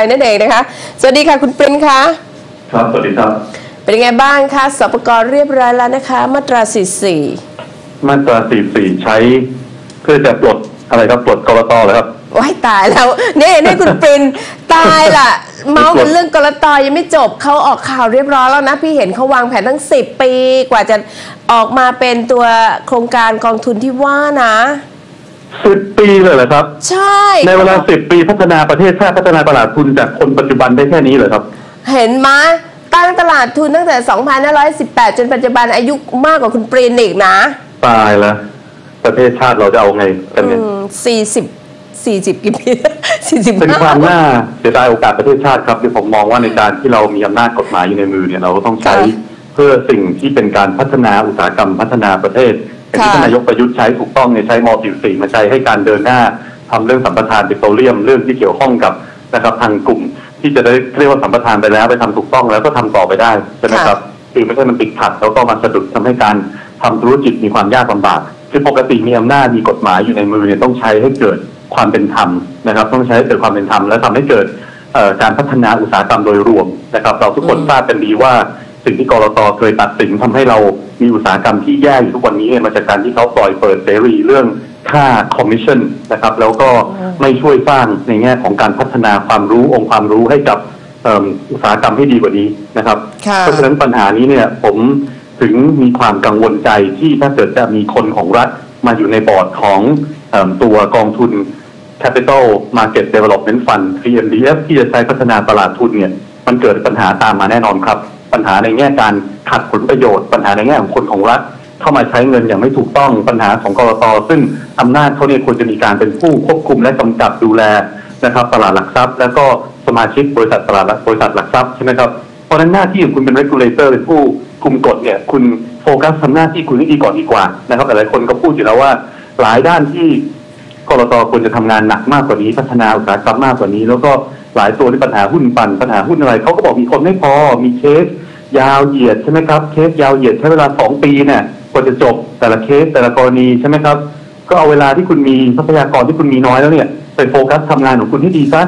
ยนั่นเองนะคะ สวัสดีค่ะคุณปรินคะครับสวัสดีครับ เป็นยังไงบ้างคะสปกรเรียบร้อยแล้วนะคะ มาตรา 44 มาตรา 44 ใช้ เพื่อจะปลดอะไรครับปลดกรตเหรอครับว้ายตายแล้วนี่นี่คุณปรินตายล่ะ เมาส์กันเรื่องกรตยังไม่จบเขาออกข่าวเรียบร้อยแล้วนะ พี่เห็นเขาวางแผนทั้ง 10 ปีกว่าจะออกมาเป็นตัวโครงการกองทุนที่ว่านะ สิบปีเลยเหรอครับ ใช่ในเวลาสิบปีพัฒนาประเทศชาติพัฒนาตลาดทุนจากคนปัจจุบันได้แค่นี้เหรอครับ เห็นไหมตั้งตลาดทุนตั้งแต่ 2518 จนปัจจุบันอายุมากกว่าคุณปรินอีกนะ ตายแล้วประเทศชาติเราจะเอาไงกันเนี่ยสี่สิบสี่สิบกี่ปีสี่สิบเป็นความน่าเสียดายโอกาสประเทศชาติครับที่ผมมองว่าในการที่เรามีอำนาจกฎหมายอยู่ในมือเนี่ยเราก็ต้องใช้เพื่อสิ่งที่เป็นการพัฒนาอุตสาหกรรมพัฒนาประเทศอย่าง ที่ท่านนายกประยุทธ์ใช้ถูกต้องเนี่ยใช้ม .44 มาใช้ให้การเดินหน้าทำเรื่องสัมปทานปิโตรเลียมเรื่องที่เกี่ยวข้องกับนะครับทางกลุ่มที่จะได้เรียกว่าสัมปทานไปแล้วไปทำถูกต้องแล้วก็ทำต่อไปได้ใช่ไหมครับคือไม่ใช่มันติดขัดแล้วก็มาสะดุดทำให้การทำธุรกิจมีความยากลำบากคือปกติมีอำนาจมีกฎหมายอยู่ในมือเนี่ยต้องใช้ให้เกิดความเป็นธรรมนะครับ ต้องใช้ให้เกิดความเป็นธรรมและทำให้เกิดการพัฒนาอุตสาหกรรมโดยรวมนะครับ เราทุกคนทราบกันดีว่า สิ่งที่กรตเคยตัดสินทำให้เรามีอุตสาหกรรมที่แย่อยู่ทุกวันนี้เนี่ยมาจากการที่เขาปล่อยเปิดเสรีเรื่องค่าคอมมิชชั่นนะครับ แล้วก็ไม่ช่วยสร้างในแง่ของการพัฒนาความรู้องค์ความรู้ให้กับเอิ่มอุตสาหกรรมให้ดีกว่านี้นะครับค่ะเพราะฉะนั้นปัญหานี้เนี่ยผมถึงมีความกังวลใจที่ถ้าเกิดจะมีคนของรัฐมาอยู่ในบอร์ดของเอิ่มตัวกองทุน Capital Market Development Fund CMDF ที่จะใช้พัฒนาตลาดทุนเนี่ย มันเกิดปัญหาตามมาแน่นอนครับ ปัญหาในแง่การขัดผลประโยชน์ ปัญหาในแง่ของคนของรัฐเข้ามาใช้เงินอย่างไม่ถูกต้องปัญหาของกรตซึ่งอำนาจเขาเนี่ยควรจะมีการเป็นผู้ควบคุมและกำกับดูแลนะครับตลาดหลักทรัพย์ แล้วก็สมาชิกบริษัทตลาดบริษัทหลักทรัพย์ใช่ไหมครับเพราะนั้นหน้าที่ของคุณเป็น regulator เป็นผู้คุมกฎเนี่ยคุณโฟกัสทำหน้าที่คุณให้ดีก่อนดีกว่านะครับหลายคนก็พูดอยู่แล้วว่าหลายด้านที่กรตควรจะทำงานหนักมากกว่านี้พัฒนาอุตสาหกรรมมากกว่านี้ แล้วก็หลายตัวที่ปัญหาหุ้นปั่นปัญหาหุ้นอะไรเขาก็บอกมีคนไม่พอมีเคส ยาวเหยียดใช่ไหมครับ เคสยาวเหยียดใช้เวลาสองปีเนี่ยกว่าจะจบแต่ละเคสแต่ละกรณีใช่ไหมครับ ก็เอาเวลาที่คุณมีทรัพยากรที่คุณมีน้อยแล้วเนี่ยไปโฟกัสทำงานของคุณให้ดีซะ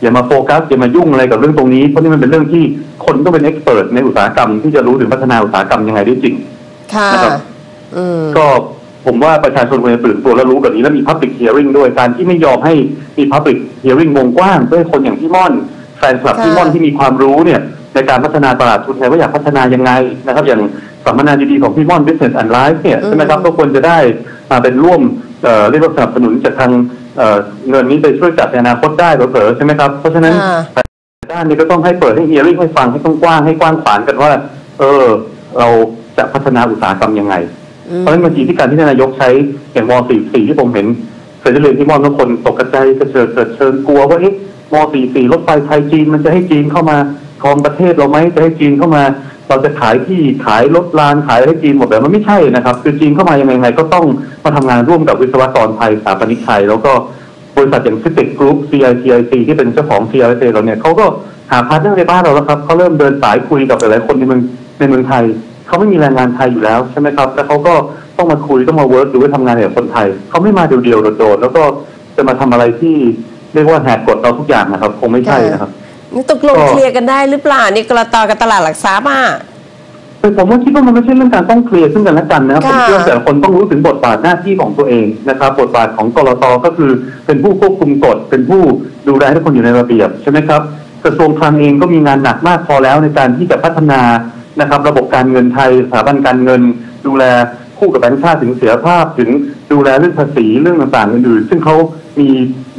อย่ามาโฟกัสอย่ามายุ่งอะไรกับเรื่องตรงนี้เพราะนี่มันเป็นเรื่องที่คนต้องเป็นเอ็กซ์เพรสในอุตสาหกรรมที่จะรู้ถึงพัฒนาอุตสาหกรรมยังไงได้จริงค่ะนะครับอืมก็ผมว่าประชาชนควรจะตื่นตัวและรู้แบบนี้แล้วมี Public Hearing ด้วยการที่ไม่ยอมให้มี Public Hearing วงกว้างเพื่อให้คนอย่างพี่ม่อนแฟนคลับค่ะพี่ม่อนที่มีความรู้เนี่ย ในการพัฒนาตลาดทุนไทยว่าอยากพัฒนายังไงนะครับ อย่างสัมมนาดีๆของพี่ม่อน Business and Life เนี่ยใช่ไหมครับก็ควรจะได้มาเป็นร่วมเอ่อเรียกว่าสนับสนุนจากทางเอ่อเงินนี้ไปช่วยจัดในอนาคตได้เผลอๆใช่ไหมครับ เพราะฉะนั้นค่ะด้านนี้ก็ต้องให้เปิดให้เฮียริ่งให้ฟังให้กว้างๆให้กว้างขวางกันว่า เออ เราจะพัฒนาอุตสาหกรรมยังไง เพราะฉะนั้นบางทีที่การที่ท่านนายกใช้อย่างม .44 ที่ผมเห็นเคยได้เรียนที่มอนทุกคนตกใจกระเจิดเกิดเชิญกลัวว่าเอ๊ะ ม .44 รถไฟไทยจีนมันจะให้จีนเข้ามาครองประเทศเราไหมจะให้จีนเข้ามา เราจะขายที่ขายรถรางขายให้จีนหมดแบบมันไม่ใช่นะครับ คือจีนเข้ามายังไงก็ต้องมาทำงานร่วมกับวิศวกรไทยสถาปนิกไทยแล้วก็บริษัทอย่างฟิสิกกรุ๊ป CITIC ที่เป็นเจ้าของ CITIC เราเนี่ยเขาก็หาพาร์ทเนอร์ในบ้านเราแล้วครับเขาเริ่มเดินสายคุยกับหลายๆคนในเมืองในเมืองไทยเขาไม่มีแรงงานไทยอยู่แล้วใช่ไหมครับแล้วเขาก็ต้องมาคุยต้องมาเวิร์กดูว่าทำงานกับคนไทยเขาไม่มาเดียวๆโดดๆแล้วก็จะมาทำอะไรที่ เรียกว่าแหกกฎเราทุกอย่างนะครับ คงไม่ใช่นะครับนี่ตกลงก็เคลียร์กันได้หรือเปล่านี่กรตกับตลาดหลักทรัพย์อะแต่ผมว่าคิดว่ามันไม่ใช่เรื่องการต้องเคลียร์ซึ่งกันและกันนะครับผมค่ะเชื่อว่าแต่ละคนต้องรู้ถึงบทบาทหน้าที่ของตัวเองนะครับ บทบาทของกรตก็คือเป็นผู้ควบคุมกฎเป็นผู้ดูแลให้ทุกคนอยู่ในระเบียบใช่ไหมครับกระทรวงคลังเองก็มีงานหนักมากพอแล้วในการที่จะพัฒนานะครับ ระบบการเงินไทยสถาบันการเงิน ดูแลคู่กับแบงก์ชาติถึงเสียภาพถึงดูแลเรื่องภาษีเรื่องต่างๆอื่นๆซึ่งเขา มี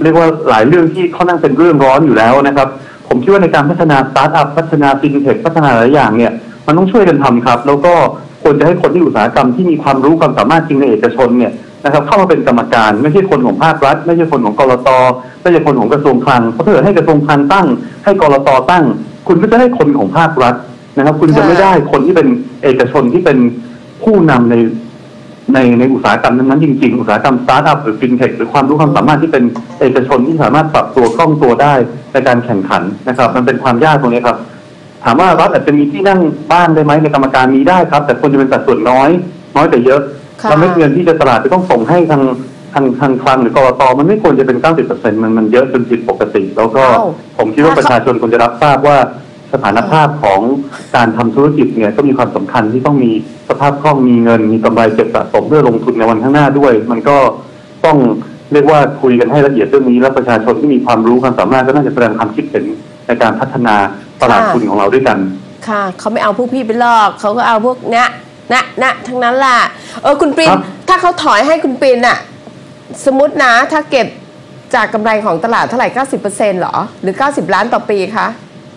เรียกว่าหลายเรื่องที่เขานั่งเป็นเรื่องร้อนอยู่แล้วนะครับ ผมคิดว่าในการพัฒนาสตาร์ทอัพพัฒนาฟินเทคพัฒนาหลายอย่างเนี่ย มันต้องช่วยกันทำครับ แล้วก็ควรจะให้คนที่อุตสาหกรรมที่มีความรู้ความสามารถจริงในเอกชนเนี่ยนะครับเข้ามาเป็นกรรมการไม่ใช่คนของภาครัฐ ไม่ใช่คนของกรตไม่ใช่คนของกระทรวงคลังเพราะถ้าเกิดให้กระทรวงคลังตั้ง ให้กรตตั้ง คุณก็จะได้คนของภาครัฐนะครับ คุณจะไม่ได้คนที่เป็นเอกชนที่เป็นผู้นำใน ในในอุตสาหกรรมนั้นๆจริงๆ อุตสาหกรรมสตาร์ทอัพหรือฟินเทคหรือความรู้ความสามารถที่เป็นเอกชนที่สามารถปรับตัวคล่องตัวได้ในการแข่งขันนะครับ มันเป็นความยากตรงนี้ครับ ถามว่ารัฐอาจจะมีที่นั่งบ้านได้ไหมในกรรมการมีได้ครับ แต่ควรจะเป็นสัดส่วนน้อย น้อยแต่เยอะค่ะเราไม่เงินที่จะตลาดจะต้องส่งให้ทางทางทางคลังหรือกรตมันไม่ควรจะเป็น 90%มันมันเยอะจนผิดปกติ แล้วก็อ้าวผมคิดว่าถ้าประชาชนควรจะรับทราบว่า สถานภาพของการทำธุรกิจเนี่ยก็มีความสำคัญที่ต้องมีสภาพคล่องมีเงิน มีกำไรเก็บสะสมเพื่อลงทุนในวันข้างหน้าด้วย มันก็ต้องเรียกว่าคุยกันให้ละเอียดเรื่องนี้แล้วประชาชนที่มีความรู้ความสามารถก็น่าจะแสดงความคิดเห็นในการพัฒนาตลาดทุนของเราด้วยกัน ค่ะเขาไม่เอาพวกพี่ไปลอกเขาก็เอาพวกเนี้ยนะนะทั้งนั้นแหละเออคุณปรินครับถ้าเขาถอยให้คุณปรินอะสมมตินะถ้าเก็บจากกำไรของตลาดเท่าไหร่ 90%เหรอ หรือ 90 ล้านต่อปีคะ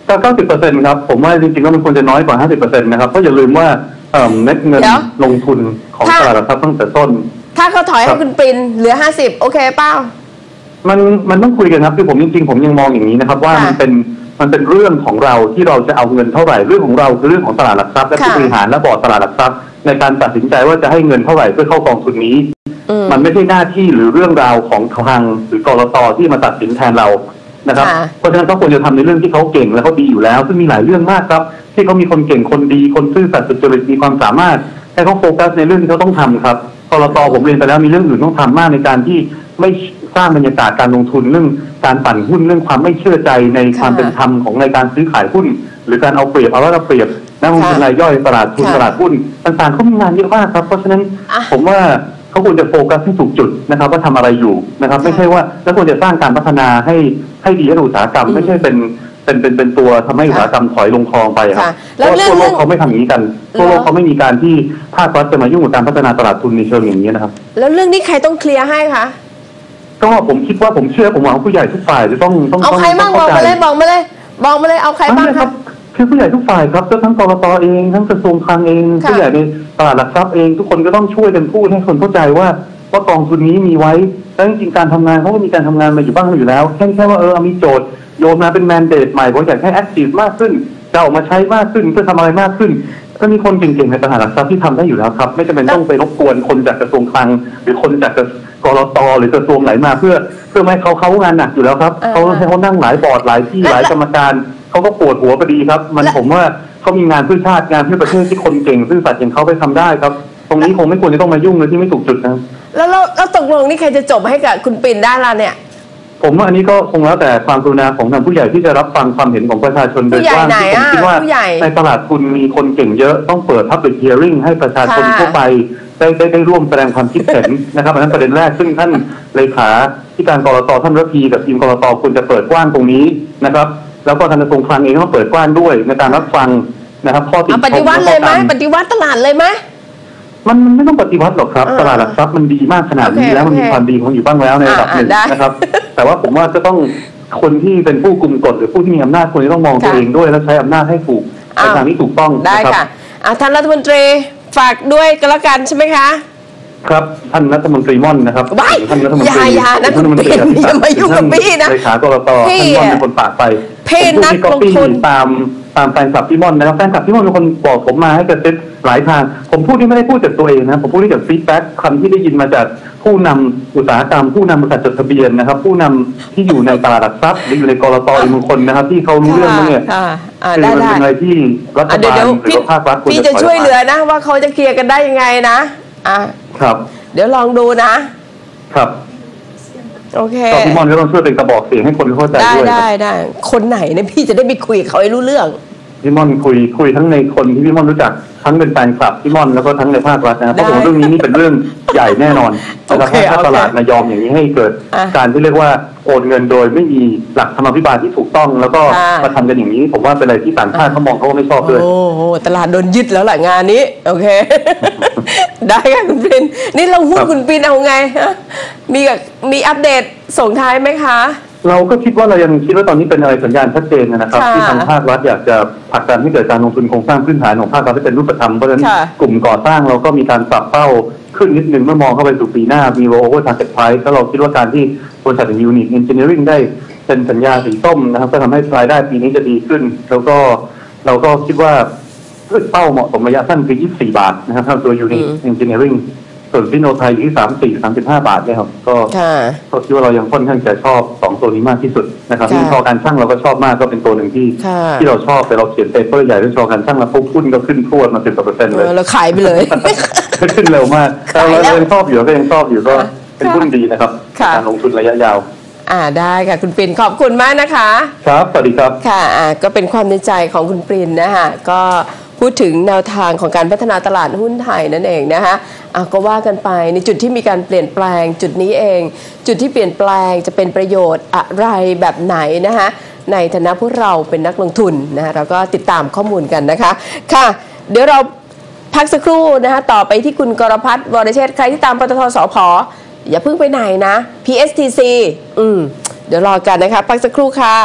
ก็90%ครับ ผมว่าจริงๆแล้วมันควรจะน้อยกว่า50%นะครับ เพราะอย่าลืมว่าเอ่อเม็ดเงินเดี๋ยวลงทุนของถ้าตลาดหลักทรัพย์ตั้งแต่ต้น ถ้าเขาถอยครัให้บ คุณปรินเหลือ 50 โอเคเปล่ามันมันต้องคุยกันครับคือผมจริงๆผมยังมองอย่างนี้นะครับ ว่าค่ะมันเป็นมันเป็นเรื่องของเราที่เราจะเอาเงินเท่าไหร่เรื่องของเราคือเรื่องของตลาดหลักทรัพย์และค่ะ ผู้บริหารและบอร์ดตลาดหลักทรัพย์ ในการตัดสินใจว่าจะให้เงินเท่าไหร่เพื่อเข้ากองทุนนี้ อืม มันไม่ใช่หน้าที่หรือเรื่องราวของทางหรือกรตที่มาตัดสินแทนเรา นะครับค่ะเพราะฉะนั้นเขาควรจะทำในเรื่องที่เขาเก่งและเขาดีอยู่แล้ว ซึ่งมีหลายเรื่องมากครับ ที่เขามีคนเก่งคนดีคนซื่อสัตย์สุจริตมีความสามารถให้เขาโฟกัสในเรื่องที่เขาต้องทำครับกรตผมเรียนไปแล้วมีเรื่องอื่นต้องทำมากในการที่ไม่สร้างบรรยากาศการลงทุนเรื่องการปั่นหุ้นเรื่องความไม่เชื่อใจในความค่ะเป็นธรรมของในการซื้อขายหุ้น หรือการเอาเปรียบเอาว่าเราเปรียบนักลงทุนค่ะรายย่อยตลาดทุนค่ะตลาดหุ้นต่างๆเขามีงานเยอะมากครับ เพราะฉะนั้นอะผมว่า เขาควรจะโฟกัสที่ถูกจุดนะครับ ว่าทำอะไรอยู่นะครับ ไม่ใช่ว่าแล้วควรจะสร้างการพัฒนาให้ให้ดีให้กับอุตสาหกรรมอืมไม่ใช่เป็นเป็นเป็นเป็นตัวทำให้อุตสาหกรรมถอยลงคลองไปครับค่ะเพแล้วราะเรื่องทั่วโลเรื่อกงเขาไม่ทำอย่างนี้กันทั่วโลกเขาไม่มีการที่ภาครัฐจะมายุ่งกับการพัฒนาตลาดทุนในเชิงอย่างนี้นะครับ แล้วเรื่องนี้ใครต้องเคลียร์ให้คะก็ผมคิดว่าผมเชื่อผมหวังว่าผู้ใหญ่ทุกฝ่ายจะต้องต้องเอาต้องใครบ้างบต้อกเข้มาใจเลยบอกมาเลยบอกมาเลยเอาใครบ้างไม่คคะรับ คือผู้ใหญ่ทุกฝ่ายครับก็ทั้งกรตเองทั้งกระทรวงคลังเองค่ะ ผู้ใหญ่ในตลาดหลักทรัพย์เองทุกคนก็ต้องช่วยกันพูดให้คนเข้าใจว่าว่ากองทุนนี้มีไว้แล้วจริงๆการทำงานเขาก็มีการทำงานมาอยู่บ้างอยู่แล้วแค่แค่ว่าเออมีโจทย์โยนมาเป็นแมนเดตใหม่ผมอยากให้แอคทีฟมากขึ้นจะออกมาใช้มากขึ้นเพื่อทำอะไรมากขึ้น ก็มีคนเก่งๆในตลาดหลักทรัพย์ที่ทำได้อยู่แล้วครับ ไม่จำเป็นต้องไปรบกวนคนจากกระทรวงคลัง หรือคนจากกรตหรือกระทรวงไหนมาเพื่อ เพื่อไม่ให้เขาเขางานหนักอยู่แล้วครับอ่าเขาให้เขานั่งหลายบอร์ดหลายที่และหลายกรรมการ เขาก็ปวดหัวพอดีครับ มันและผมว่าเขามีงานเพื่อชาติงานเพื่อประเทศที่คนเก่งซื่อสัตย์อย่างเขาไปทำได้ครับ ตรงนี้คงไม่ควรจะต้องมายุ่งเลยที่ไม่ถูกจุดนะครับแล้วแล้วแล้วตกลงนี่ใครจะจบให้กับคุณปรินได้ล่ะเนี่ย ผมว่าอันนี้ก็คงแล้วแต่ความกรุณาของทางผู้ใหญ่ที่จะรับฟังความเห็นของประชาชนโดยผู้ใหญ่กว้างไหนที่ผมอะคิดว่าผู้ใหญ่ในตลาดทุนมีคนเก่งเยอะต้องเปิด public hearing ให้ประชาชนค่ะทั่วไปได้ได้ได้ร่วมแสดงความคิดเห็นนะครับอันนั้นประเด็นแรกซึ่งท่านเลขาที่การกรตท่านระพีกับทีมกรตควรจะเปิดกว้างตรงนี้นะครับ แล้วก็ทางกระทรวงคลังเองก็เปิดกว้างด้วยในการรับฟังนะครับข้อติเอาชมปฏิวัติเลยไหมแวก็การปฏิวัติตลาดเลยไหมมันมันไม่ต้องปฏิวัติหรอกครับเออตลาดหลักทรัพย์มันดีมากขนาดนี้โอเคแล้วมันมีโอเคความดีของมันอยู่บ้างแล้วในระดับหนึ่งอ่าได้นะครับ แต่ว่าผมว่าก็ต้องคนที่เป็นผู้กุมกฎหรือผู้ที่มีอำนาจควรจะต้องมองตัวค่ะเองด้วย และใช้อำนาจให้ถูกในอ้าวทางที่ถูกต้องได้นะครับค่ะอะท่านรัฐมนตรีฝากด้วยก็แล้วกันใช่ไหมคะ ครับท่านรัฐมนตรีม่อนนะครับว้ายท่านรัฐมนตรีอย่าอย่านะท่านรัฐมนตรีคุณเป็นอภิษัทอย่ามายุ่งกับพี่นะเลขากรตพี่ท่านม่อนเป็นคนปากไปพี่ผมพูดนักที่ก๊อปปี้ลงทุนตามตามแฟนคลับพี่ม่อนนะครับแฟนคลับพี่ม่อนเป็นคนบอกผมมาให้กระซิบหลายทาง ผมพูดที่ไม่ได้พูดจากตัวเองนะผมพูดที่จากฟีดแบ็กคำที่ได้ยินมาจากผู้นำอุตสาหกรรมผู้นำบริษัทจดทะเบียนนะครับ ผู้นำที่อยู่ในตลาดหลักทรัพย์หรืออยู่ในกรตอีกบางคนนะครับ ที่เขารู้เรื่องมั้งเนี่ยค่ะอ่าคือได้มันได้เป็นอะไรที่รัฐอะเดี๋ยวบาลเดี๋ยวหรือพี่ว่าภาครัฐควรพี่จะจะถอยช่วยเหลือออกนะว่าเขาจะเคลียร์กันได้ยังไงนะ อะมาครับ เดี๋ยวลองดูนะ ครับโอเคก็พี่ม่อนก็ต้องช่วยเป็นกระบอกเสียงให้คนเข้าใจได้ด้วยครับได้ได้คนไหนเนี่ยพี่จะได้ไปคุยกับเขาให้รู้เรื่องพี่ม่อนคุยคุยทั้งในคนที่พี่ม่อนรู้จักทั้งเป็นแฟนคลับพี่ม่อนแล้วก็ทั้งในภาครัฐนะครับเพราะผมได้ว่าเรื่องนี้นี่เป็นเรื่องใหญ่แน่นอนนะครับโอเคถ้าโอเคตลาดนายอมอย่างนี้ให้เกิดอะการที่เรียกว่า โอนเงินโดยไม่มีหลักธรรมาภิบาลที่ถูกต้อง แล้วก็ค่ะ มาทำกันอย่างนี้ ผมว่าเป็นอะไรที่ต่างชาติเขามองเขาก็ไม่ชอบด้วย โอ้โหตลาดโดนยึดแล้วแหละงานนี้ โอเค ได้ค่ะคุณปินนี่เราหุ้นครับ คุณปินเอาไงฮะมีกับมีอัปเดตส่งท้ายไหมคะ เราก็คิดว่าเรายังคิดว่าตอนนี้เป็นอะไรสัญญาณชัดเจนนะครับ ค่ะที่ทางภาครัฐอยากจะผลักดันให้เกิดการลงทุนโครงสร้างพื้นฐานของภาครัฐให้เป็นรูปธรรมเพราะฉะนั้นค่ะ กลุ่มก่อสร้างเราก็มีการปรับเป้าขึ้นนิดนึงเมื่อมองเข้าไปสู่ปีหน้ามีโรเวอร์ทาร์เก็ตไพรส์แล้วเราคิดว่าการที่ บริษัทยูนิตเอนจิเนียริงได้เป็นสัญญาสีส้มนะครับ ก็ทำให้รายได้ปีนี้จะดีขึ้น แล้วก็เราก็คิดว่าเป้าเหมาะสมระยะสั้นคือ 24 บาทนะครับสำหรับตัวยูนิตอืมเอนจิเนียริงส่วนฟิโนไทยอยู่ที่34 35บาทเนี่ยครับ ก็ค่ะก็คิดว่าเรายังค่อนข้างจะชอบสองตัวนี้มากที่สุดนะครับค่ะยิ่งชอการช่างเราก็ชอบมากก็เป็นตัวหนึ่งที่ค่ะที่เราชอบแต่เราเขียนเปเปอร์ใหญ่เรื่องชอการช่างแล้วพวกหุ้นก็ขึ้นพรวดมาสิบกว่าเปอร์เซ็นต์เอเลยอเราขายไปเลย ขึ้นเร็วมากแต่ขายเราแล้วยังชอบอยู่ก็ยังชอบอยู่ก็ค่ะไป เป็นหุ้นดีนะครับค่ะการลงทุนระยะยาวอ่าได้ค่ะคุณปรินขอบคุณมากนะคะ ครับสวัสดีครับค่ะอ่าก็เป็นความในใจของคุณปรินนะคะก็พูดถึงแนวทางของการพัฒนาตลาดหุ้นไทยนั่นเองนะคะอะก็ว่ากันไปในจุดที่มีการเปลี่ยนแปลงจุดนี้เอง จุดที่เปลี่ยนแปลงจะเป็นประโยชน์อะไรแบบไหนนะคะในฐานะพวกเราเป็นนักลงทุนนะคะเราก็ติดตามข้อมูลกันนะคะค่ะ เดี๋ยวเราพักสักครู่นะคะต่อไปที่คุณกรพัฒน์วรเชษฐ์ใครที่ตามปตทสพ อย่าเพิ่งไปไหนนะ PSTC อืมเดี๋ยวรอกันนะคะพักสักครู่ค่ะ